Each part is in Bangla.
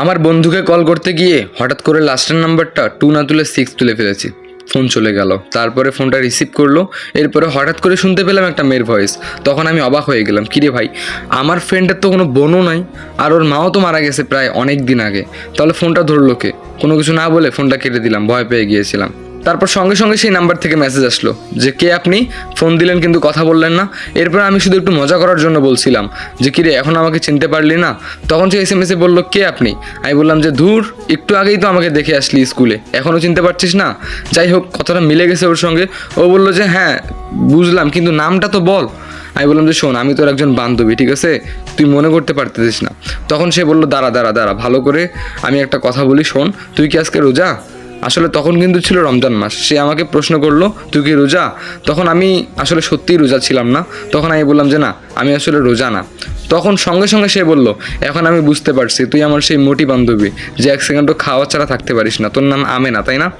আমার বন্ধুকে কল করতে গিয়ে হঠাৎ করে লাস্টের নাম্বারটা টু না তুলে সিক্স তুলে ফেলেছি। ফোন চলে গেল। তারপরে ফোনটা রিসিভ করল। এরপরে হঠাৎ করে শুনতে পেলাম একটা মেয়ের ভয়েস তখন আমি অবাক হয়ে গেলাম, কিরে ভাই, আমার ফ্রেন্ডের তো কোনো বোনও নাই, আর ওর মাও তো মারা গেছে প্রায় অনেক দিন আগে। তাহলে ফোনটা ধরলো কে? কোনো কিছু না বলে ফোনটা কেটে দিলাম, ভয় পেয়ে গিয়েছিলাম। তারপর সঙ্গে সঙ্গে সেই নাম্বার থেকে মেসেজ আসলো যে, কে আপনি? ফোন দিলেন কিন্তু কথা বললেন না। এরপর আমি শুধু একটু মজা করার জন্য বলছিলাম যে, কিরে, এখন আমাকে চিনতে পারলি না? তখন সে এস এম এসে বলল, কে আপনি? আমি বললাম যে, ধুর, একটু আগেই তো আমাকে দেখে আসলি স্কুলে। এখনও চিনতে পারছিস না? যাই হোক, কথাটা মিলে গেছে ওর সঙ্গে। ও বলল যে হ্যাঁ বুঝলাম, কিন্তু নামটা তো বল। আমি বললাম যে, শোন, আমি তোর একজন বান্ধবী, ঠিক আছে? তুই মনে করতে পারতেছিস না। তখন সে বলল, দাঁড়া দাঁড়া দাঁড়া, ভালো করে আমি একটা কথা বলি, শোন। তুই কি আজকে রোজা? আসলে তখন কিন্তু ছিল রমজান মাস। সে আমাকে প্রশ্ন করল, তুই কি রোজা? তখন আমি আসলে সত্যিই রোজা ছিলাম না। তখন আমি বললাম যে, না, আমি আসলে রোজা না। তখন সঙ্গে সঙ্গে সে বলল, এখন আমি বুঝতে পারছি, তুই আমার সেই মোটি বান্ধবী, যে এক সেকেন্ডও খাওয়া ছাড়া থাকতে পারিস না। তোর নাম আমেনা, তাই না?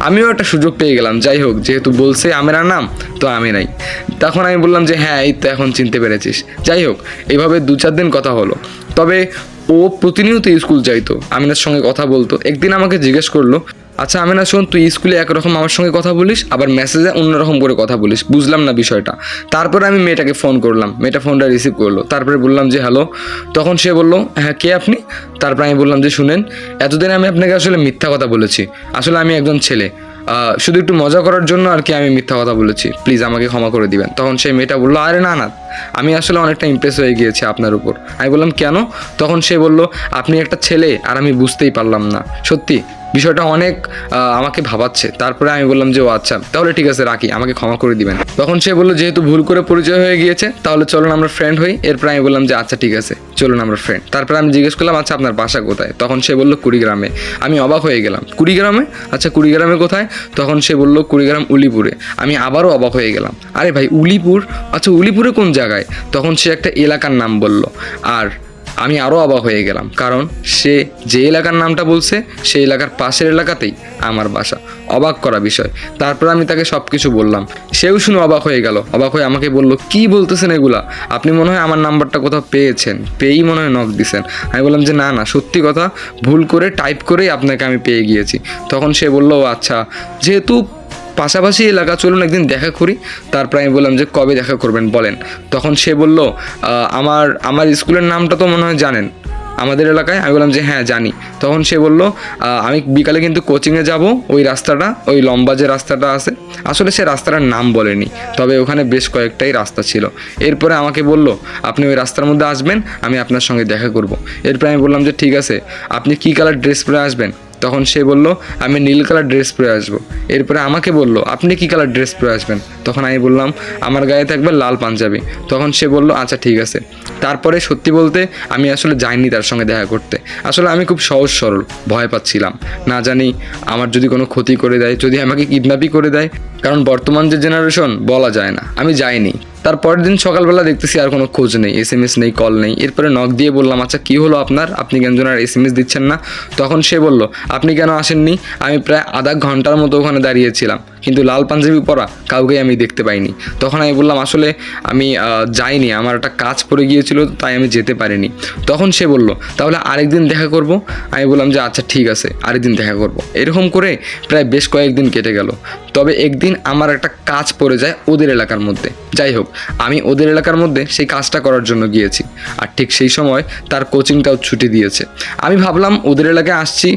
আমিও একটা সুযোগ পেয়ে গেলাম। যাই হোক, যেহেতু বলছে আমেনার নাম, তো আমি নাই। তখন আমি বললাম যে হ্যাঁ এই তো এখন চিনতে পেরেছিস। যাই হোক এইভাবে দু চার দিন কথা হলো। তবে ও প্রতিনিয়ত স্কুল যাইতো। আমিনার সঙ্গে কথা বলতো। একদিন আমাকে জিজ্ঞেস করল আচ্ছা আমি না শোন, তুই স্কুলে একরকম আমার সঙ্গে কথা বলিস, আবার মেসেজে অন্যরকম করে কথা বলিস। বুঝলাম না বিষয়টা। তারপরে আমি মেয়েটাকে ফোন করলাম। মেয়েটা ফোনটা রিসিভ করল। তারপরে বললাম যে হ্যালো তখন সে বলল হ্যাঁ কে আপনি? তারপরে আমি বললাম যে, শুনেন, এতদিন আমি আপনাকে আসলে মিথ্যা কথা বলেছি। আসলে আমি একজন ছেলে। শুধু একটু মজা করার জন্য আর কি আমি মিথ্যা কথা বলেছি। প্লিজ আমাকে ক্ষমা করে দিবেন। তখন সেই মেয়েটা বলল, আরে না না, আমি আসলে অনেকটা ইমপ্রেস হয়ে গিয়েছি আপনার উপর। আমি বললাম, কেন? তখন সে বলল, আপনি একটা ছেলে, আর আমি বুঝতেই পারলাম না। সত্যি বিষয়টা অনেক আমাকে ভাবাচ্ছে। তারপরে আমি বললাম যে, ও আচ্ছা তাহলে ঠিক আছে, রাখি, আমাকে ক্ষমা করে দিবেন। তখন সে বলল, যেহেতু ভুল করে পরিচয় হয়ে গিয়েছে, তাহলে চলুন আমরা ফ্রেন্ড হই। এরপর আমি বললাম যে আচ্ছা ঠিক আছে, চলুন আমরা ফ্রেন্ড তারপরে আমি জিজ্ঞেস করলাম আচ্ছা আপনার বাসা কোথায়? তখন সে বলল, কুড়িগ্রামে। আমি অবাক হয়ে গেলাম, কুড়িগ্রামে? আচ্ছা কুড়িগ্রামে কোথায়? তখন সে বলল, কুড়িগ্রাম উলিপুরে। আমি আবারও অবাক হয়ে গেলাম, আরে ভাই, উলিপুর? আচ্ছা উলিপুরে কোন জায়গায়? তখন সে একটা এলাকার নাম বলল, আর আমি আরও অবাক হয়ে গেলাম। কারণ সে যে এলাকার নামটা বলছে, সেই এলাকার পাশের এলাকাতেই আমার বাসা। অবাক করা বিষয়। তারপর আমি তাকে সব কিছু বললাম। সেও শুনে অবাক হয়ে গেল। অবাক হয়ে আমাকে বলল, কি বলতেছেন এগুলা? আপনি মনে হয় আমার নাম্বারটা কোথাও পেয়েছেন। পেয়েই মনে হয় নক দিছেন। আমি বললাম যে, না না, সত্যি কথা, ভুল করে টাইপ করেই আপনাকে আমি পেয়ে গিয়েছি। তখন সে বলল, "ও আচ্ছা যেহেতু পাশাপাশি এলাকা চলুন একদিন দেখা করি। তারপর আমি বললাম যে, কবে দেখা করবেন? বলেন। তখন সে বলল আমার আমার স্কুলের নামটা তো মনে হয় জানেন। আমাদের এলাকায়? আমি বললাম যে হ্যাঁ জানি। তখন সে বলল আমি বিকালে কিন্তু কোচিংয়ে যাব। ওই রাস্তাটা, ওই লম্বা যে রাস্তাটা আছে, আসলে সে রাস্তাটার নাম বলেনি। তবে ওখানে বেশ কয়েকটাই রাস্তা ছিল। এরপরে আমাকে বলল, আপনি ওই রাস্তার মধ্যে আসবেন, আমি আপনার সঙ্গে দেখা করব। এরপরে আমি বললাম যে, ঠিক আছে, আপনি কী কালার ড্রেস পরে আসবেন? তখন সে বলল, আমি নীল কালার ড্রেস পরে আসব। এরপরে আমাকে বলল, আপনি কি কালার ড্রেস পরে আসবেন? তখন আমি বললাম, আমার গায়ে থাকবে লাল পাঞ্জাবি। তখন সে বলল আচ্ছা ঠিক আছে। তারপরে সত্যি বলতে আমি আসলে যাইনি তার সঙ্গে দেখা করতে। আসলে আমি খুব সহজ সরল, ভয় পাচ্ছিলাম। না জানি আমার যদি কোনো ক্ষতি করে দেয়, যদি আমাকে কিডন্যাপই করে দেয় কারণ বর্তমান যে জেনারেশন বলা যায় না। আমি যাইনি। তারপরের দিন সকালবেলা দেখতেছি আর কোনো খোঁজ নেই এস এম এস নেই কল নেই। এরপরে নক দিয়ে বললাম আচ্ছা কী হলো আপনার? আপনি কেন আর এস এম এস দিচ্ছেন না? তখন সে বলল, আপনি কেন আসেননি? আমি প্রায় আধা ঘণ্টার মতো ওখানে দাঁড়িয়েছিলাম কিন্তু লাল পাঞ্জাবি পরা কাউকেই আমি দেখতে পাইনি। তখন আমি বললাম, আসলে আমি যাইনি। আমার একটা কাজ পড়ে গিয়েছিল, তাই আমি যেতে পারিনি। তখন সে বলল, তাহলে আরেকদিন দেখা করব? আমি বললাম যে আচ্ছা ঠিক আছে, আরেকদিন দেখা করব। এরকম করে প্রায় বেশ কয়েকদিন কেটে গেল। তবে একদিন আমার একটা কাজ পড়ে যায় ওদের এলাকার মধ্যে। যাই হোক, আমি ওদের এলাকার মধ্যে সেই কাজটা করার জন্য গিয়েছি। আর ঠিক সেই সময় তার কোচিংটাও ছুটি দিয়েছে। আমি ভাবলাম, ওদের এলাকায় আসছি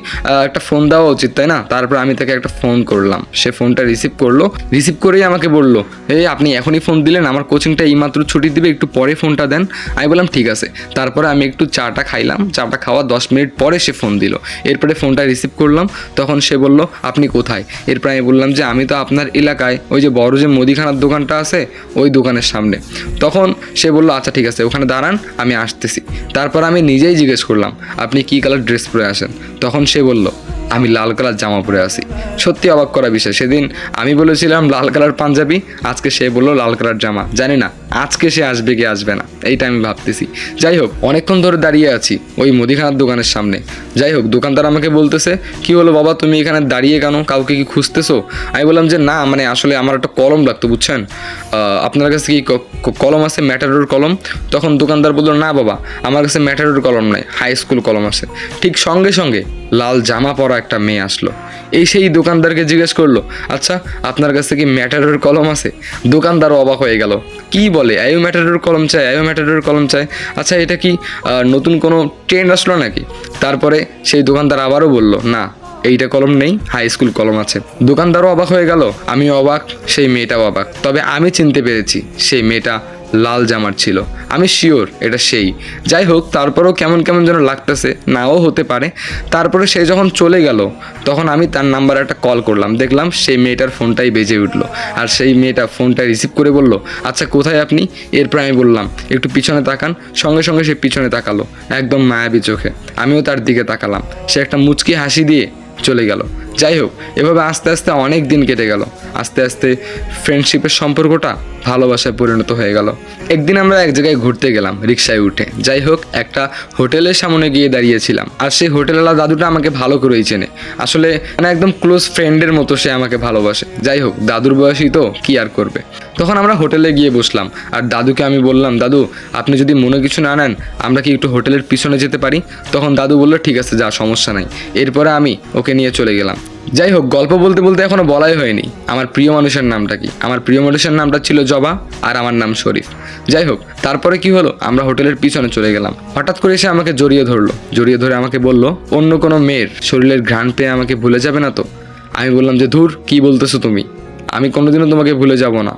একটা ফোন দেওয়া উচিত, তাই না? তারপর আমি তাকে একটা ফোন করলাম। সে ফোনটা রিসিভ করল। রিসিভ করেই আমাকে বলল, এই আপনি এখনই ফোন দিলেন, আমার কোচিংটা এইমাত্র ছুটি দিবে, একটু পরে ফোনটা দেন। আমি বললাম, ঠিক আছে। তারপরে আমি একটু চাটা খাইলাম, চাটা খাওয়া দশ মিনিট পরে সে ফোন দিল। এরপরে ফোনটা রিসিভ করলাম, তখন সে বলল, আপনি কোথায়? এরপর আমি বললাম যে, আমি তো আপনার এলাকায়, ওই যে বড় যে মুদিখানার দোকানটা আছে, ওই দোকানের সামনে। তখন সে বলল আচ্ছা ঠিক আছে, ওখানে দাঁড়ান, আমি আসতেছি। তারপর আমি নিজেই জিজ্ঞেস করলাম, আপনি কী কালার ড্রেস পরে আসেন? তখন সে বলল, আমি লাল কালার জামা পরে আসি সত্যি অবাক করা বিষয়। সেদিন আমি বলেছিলাম, লাল কালার পাঞ্জাবি। আজকে সে বলল, লাল কালার জামা। জানি না, আজকে সে আসবে কি আসবে না, এইটা আমি ভাবতেছি। যাই হোক, অনেকক্ষণ ধরে দাঁড়িয়ে আছি ওই মুদিখানার দোকানের সামনে। যাই হোক, দোকানদার আমাকে বলতেছে, কি হলো বাবা, তুমি এখানে দাঁড়িয়ে কেন? কাউকে কি খুঁজতেছো? আমি বললাম যে, না মানে আসলে আমার একটা কলম লাগতো, বুঝছেন? আপনার কাছে কি কলম আছে? ম্যাটাডোর কলম? তখন দোকানদার বলল, না বাবা, আমার কাছে ম্যাটাডোর কলম নাই, হাই স্কুল কলম আছে। ঠিক সঙ্গে সঙ্গে লাল জামা পরা একটা মেয়ে আসলো। এই সেই দোকানদারকে জিজ্ঞেস করল আচ্ছা আপনার কাছে কি ম্যাটাডোর কলম আছে? দোকানদারও অবাক হয়ে গেল, কি বলে? আয়ু ম্যাটাডোর কলম চাই আয়ু ম্যাটাডোর কলম চাই। আচ্ছা এটা কি নতুন কোনো ট্রেন্ড আসলো নাকি? তারপরে সেই দোকানদার আবারও বলল, না, এইটা কলম নেই, হাই স্কুল কলম আছে। দোকানদারও অবাক হয়ে গেল আমি অবাক, সেই মেয়েটাও অবাক। তবে আমি চিনতে পেরেছি, সেই মেয়েটা লাল জামার ছিল। আমি শিওর এটা সেই। যাই হোক, তারপরেও কেমন কেমন যেন লাগতেছে, নাও হতে পারে। তারপরে সে যখন চলে গেল, তখন আমি তার নাম্বারে একটা কল করলাম। দেখলাম সেই মেয়েটার ফোনটাই বেজে উঠল। আর সেই মেয়েটা ফোনটা রিসিভ করে বলল আচ্ছা কোথায় আপনি? এরপর আমি বললাম, একটু পিছনে তাকান। সঙ্গে সঙ্গে সে পিছনে তাকালো, একদম মায়াবী চোখে। আমিও তার দিকে তাকালাম। সে একটা মুচকি হাসি দিয়ে চলে গেল। যাই হোক, এভাবে আস্তে আস্তে অনেক দিন কেটে গেল। আস্তে আস্তে ফ্রেন্ডশিপের সম্পর্কটা ভালোবাসায় পরিণত হয়ে গেল। একদিন আমরা এক জায়গায় ঘুরতে গেলাম, রিক্সায় উঠে। যাই হোক, একটা হোটেলের সামনে গিয়ে দাঁড়িয়েছিলাম। আর সেই হোটেলওয়ালা দাদুটা আমাকে ভালো করেই চেনে। আসলে মানে একদম ক্লোজ ফ্রেন্ডের মতো সে আমাকে ভালোবাসে। যাই হোক, দাদুর বয়সী তো, কি আর করবে? তখন আমরা হোটেলে গিয়ে বসলাম। আর দাদুকে আমি বললাম, দাদু, আপনি যদি মনে কিছু না নেন, আমরা কি একটু হোটেলের পিছনে যেতে পারি? তখন দাদু বলল, ঠিক আছে, যা, সমস্যা নাই। এরপরে আমি ওকে নিয়ে চলে গেলাম। যাই হোক গল্প বলতে বলতে এখনও বলাই হয়নি। আমার প্রিয় মানুষের নামটা কি? আমার প্রিয় মানুষের নামটা ছিল জবা আর আমার নাম শরীফ। যাই হোক তারপরে কি হলো? আমরা হোটেলের পিছনে চলে গেলাম। হঠাৎ করে সে আমাকে জড়িয়ে ধরলো। জড়িয়ে ধরে আমাকে বলল, অন্য কোনো মেয়ের শরীরের ঘ্রাণ পেয়ে আমাকে ভুলে যাবে না তো? আমি বললাম যে, ধুর, কি বলতেছো তুমি? আমি কোনোদিনও তোমাকে ভুলে যাব না।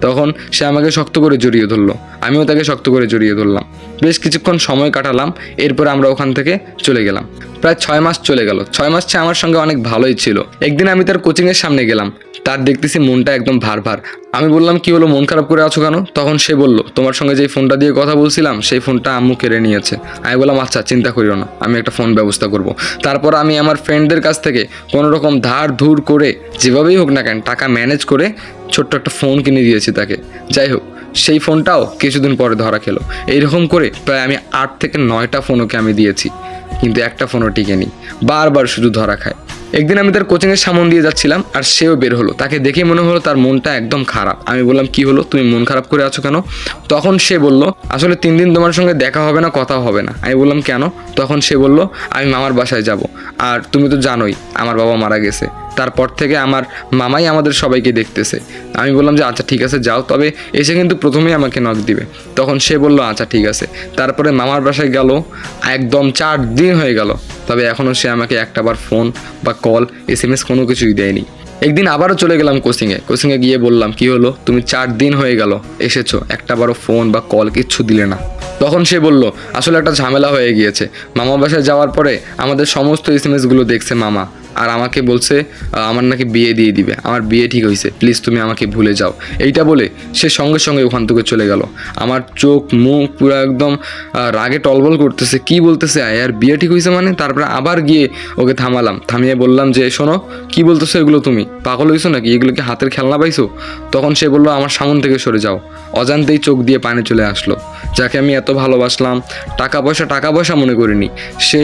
তখন সে আমাকে শক্ত করে জড়িয়ে ধরলো। আমিও তাকে শক্ত করে জড়িয়ে ধরলাম। বেশ কিছুক্ষণ সময় কাটালাম, এরপর আমরা ওখান থেকে চলে গেলাম। প্রায় ছয় মাস চলে গেল। ছয় মাস সে আমার সঙ্গে অনেক ভালোই ছিল। একদিন আমি তার কোচিংয়ের সামনে গেলাম। তার দেখতেছি মনটা একদম ভার ভার। আমি বললাম, কি হলো, মন খারাপ করে আছো কেন? তখন সে বলল, তোমার সঙ্গে যেই ফোনটা দিয়ে কথা বলছিলাম, সেই ফোনটা আম্মু কেড়ে নিয়েছে। আমি বললাম আচ্ছা চিন্তা করিও না, আমি একটা ফোন ব্যবস্থা করব। তারপর আমি আমার ফ্রেন্ডদের কাছ থেকে কোনো রকম ধার ধুর করে, যেভাবেই হোক না কেন, টাকা ম্যানেজ করে ছোট্ট একটা ফোন কিনে দিয়েছি তাকে। যাই হোক সেই ফোনটাও কিছুদিন পরে ধরা খেলো। এইরকম করে প্রায় আমি আট থেকে নয়টা ফোন ওকে আমি দিয়েছি, কিন্তু একটা ফোনও টিকে নিই বারবার শুধু ধরা খায়। একদিন আমি তার কোচিংয়ের সামন দিয়ে যাচ্ছিলাম আর সেও বের হলো। তাকে দেখে মনে হলো তার মনটা একদম খারাপ। আমি বললাম, কি হলো? তুমি মন খারাপ করে আছো কেন? তখন সে বলল, আসলে তিন দিন তোমার সঙ্গে দেখা হবে না কথা হবে না। আমি বললাম, কেন? তখন সে বলল, আমি মামার বাসায় যাব। আর তুমি তো জানোই, আমার বাবা মারা গেছে। তারপর থেকে আমার মামাই আমাদের সবাইকে দেখতেছে। আমি বললাম যে আচ্ছা ঠিক আছে, যাও। তবে এসে কিন্তু প্রথমেই আমাকে নক দিবে। তখন সে বলল আচ্ছা ঠিক আছে। তারপরে মামার বাসায় গেল। একদম চার দিন হয়ে গেল। তবে এখনও সে আমাকে একটাবার ফোন বা কল এস এম এস কোনো কিছুই দেয়নি। একদিন আবারও চলে গেলাম কোচিংয়ে। কোচিংয়ে গিয়ে বললাম, কি হলো? তুমি চার দিন হয়ে গেল, এসেছ। একটা বারো ফোন বা কল কিচ্ছু দিলে না। তখন সে বলল, আসলে একটা ঝামেলা হয়ে গিয়েছে। মামা বাসায় যাওয়ার পরে আমাদের সমস্ত এস এম এসগুলো দেখছে মামা। আর আমাকে বলছে আমার নাকি বিয়ে দিয়ে দিবে। আমার বিয়ে ঠিক হয়েছে। প্লিজ তুমি আমাকে ভুলে যাও। এইটা বলে সে সঙ্গে সঙ্গে ওখান থেকে চলে গেল। আমার চোখ, মুখ পুরো একদম রাগে টলবল করতেছে। কি বলতেছে? আর বিয়ে ঠিক হয়েছে মানে? তারপরে আবার গিয়ে ওকে থামালাম। থামিয়ে বললাম যে, শোনো, কি বলতেছো এগুলো তুমি? পাগল হয়েছো নাকি? এগুলো কি হাতের খেলনা পাইছো? তখন সে বলল, আমার সামন থেকে সরে যাও। অজান্তেই চোখ দিয়ে পানি চলে আসলো। যাকে আমি এত ভালোবাসলাম, টাকা পয়সা টাকা পয়সা মনে করিনি। সে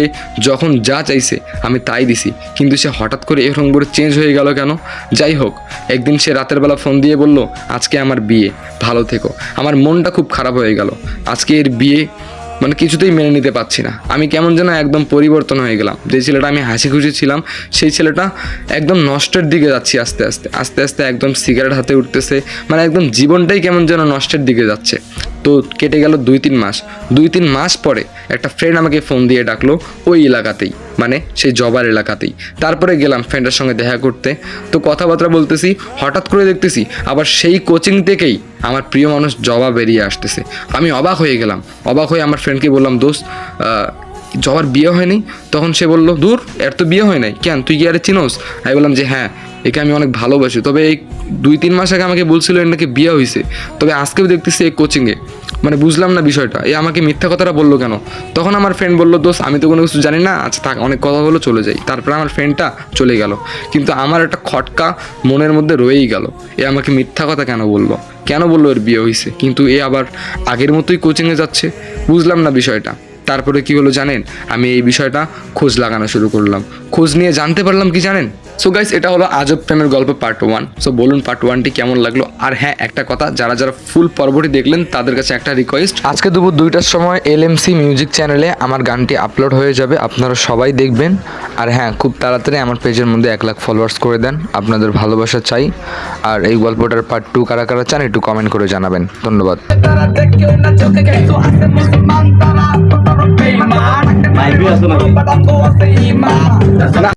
যখন যা চাইছে, আমি তাই দিছি। কিন্তু সে হঠাৎ করে এরকম করে চেঞ্জ হয়ে গেল কেন? যাই হোক, একদিন সে রাতের বেলা ফোন দিয়ে বলল, আজকে আমার বিয়ে, ভালো থেকো। আমার মনটা খুব খারাপ হয়ে গেল। আজকে এর বিয়ে মানে কিছুতেই মেনে নিতে পারছি না। আমি কেমন যেন একদম পরিবর্তন হয়ে গেলাম। যে ছেলেটা আমি হাসি খুশি ছিলাম, সেই ছেলেটা একদম নষ্টের দিকে যাচ্ছি আস্তে আস্তে। আস্তে আস্তে একদম সিগারেট হাতে উঠতেছে। মানে একদম জীবনটাই কেমন যেন নষ্টের দিকে যাচ্ছে। তো কেটে গেল দুই তিন মাস। দুই তিন মাস পরে একটা ফ্রেন্ড আমাকে ফোন দিয়ে ডাকলো ওই এলাকাতেই। মানে সেই জবার এলাকাতেই। তারপরে গেলাম ফ্রেন্ডের সঙ্গে দেখা করতে। তো কথাবার্তা বলতেছি, হঠাৎ করে দেখতেছি আবার সেই কোচিং থেকেই আমার প্রিয় মানুষ জবা বেরিয়ে আসতেছে। আমি অবাক হয়ে গেলাম। অবাক হয়ে আমার ফ্রেন্ডকে বললাম, দোস্ত জবার বিয়ে হয়নি? তখন সে বলল, দূর, এর তো বিয়ে হয় নাই। কেন? তুই কি আরে চিনোস? আমি বললাম যে হ্যাঁ একে আমি অনেক ভালোবাসি। তবে এই দুই তিন মাস আগে আমাকে বলছিল এর নাকি বিয়ে হয়েছে তবে আজকেও দেখতেছি এই কোচিংয়ে মানে বুঝলাম না বিষয়টা। এ আমাকে মিথ্যা কথাটা বলল কেন? তখন আমার ফ্রেন্ড বলল, দোস্ত, আমি তো কোনো কিছু জানি না। আচ্ছা থাক, অনেক কথা হলো, চলে যাই। তারপরে আমার ফ্রেন্ডটা চলে গেল। কিন্তু আমার একটা খটকা মনের মধ্যে রয়েই গেল। এ আমাকে মিথ্যা কথা কেন বলল? কেন বলল এর বিয়ে হয়েছে কিন্তু এ আবার আগের মতোই কোচিংয়ে যাচ্ছে। বুঝলাম না বিষয়টা। তারপরে কি হলো জানেন? আমি এই বিষয়টা খোঁজ লাগানো শুরু করলাম। খোঁজ নিয়ে জানতে পারলাম কি জানেন? সো গাইস এটা হলো আজব প্রেমের গল্প পার্ট ওয়ান সো বলুন পার্ট ওয়ানটি কেমন লাগল? আর হ্যাঁ একটা কথা যারা যারা ফুল পর্বটি দেখলেন তাদের কাছে একটা রিকোয়েস্ট আজকে দুপুর দুইটার সময় এলএমসি মিউজিক চ্যানেলে আমার গানটি আপলোড হয়ে যাবে আপনারা সবাই দেখবেন। আর হ্যাঁ খুব তাড়াতাড়ি আমার পেজের মধ্যে এক লাখ ফলোয়ার্স করে দেন আপনাদের ভালোবাসা চাই। আর এই গল্পটার পার্ট টু কারা কারা চান একটু কমেন্ট করে জানাবেন। ধন্যবাদ। না।